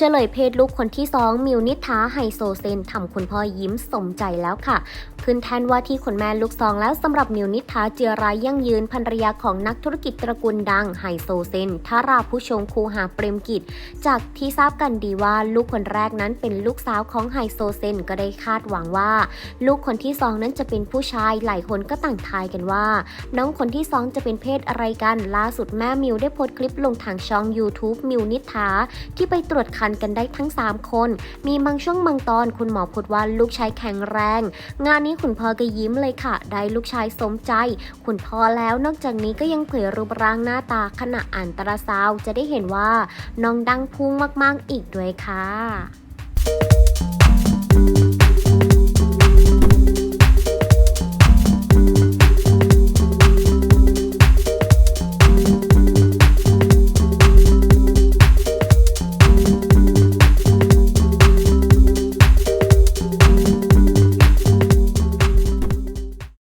เฉลยเพศลูกคนที่สองมิวนิธาไฮโซเซนทำคุณพ่อยิ้มสมใจแล้วค่ะ ขึ้นแทนว่าที่คุณแม่ลูกสองแล้วสำหรับมิวนิธาเจรายยั่งยืนภรรยาของนักธุรกิจตระกูลดังไฮโซเซนทาราผู้ชงคูหาเปรมกิจ จากที่ทราบกันดีว่าลูกคนแรกนั้นเป็นลูกสาวของไฮโซเซนก็ได้คาดหวังว่า ลูกคนที่สองนั้นจะเป็นผู้ชายหลายคนก็ต่างทายกันว่า น้องคนที่สองจะเป็นเพศอะไรกันล่าสุดแม่มิวได้โพสต์คลิปลงทางช่อง YouTube มิวนิธาที่ไปตรวจคันกันได้ทั้ง 3 คน มีบางช่วงบางตอนคุณหมอพูดว่าลูกชายแข็งแรง งานนี้คุณพ่อก็ยิ้มเลยค่ะ ได้ลูกชายสมใจ คุณพ่อแล้วนอกจากนี้ก็ยังเผยรูปร่างหน้าตาขณะอ่านตราซาวจะได้เห็นว่าน้องดังพุ่งมากๆอีกด้วยค่ะ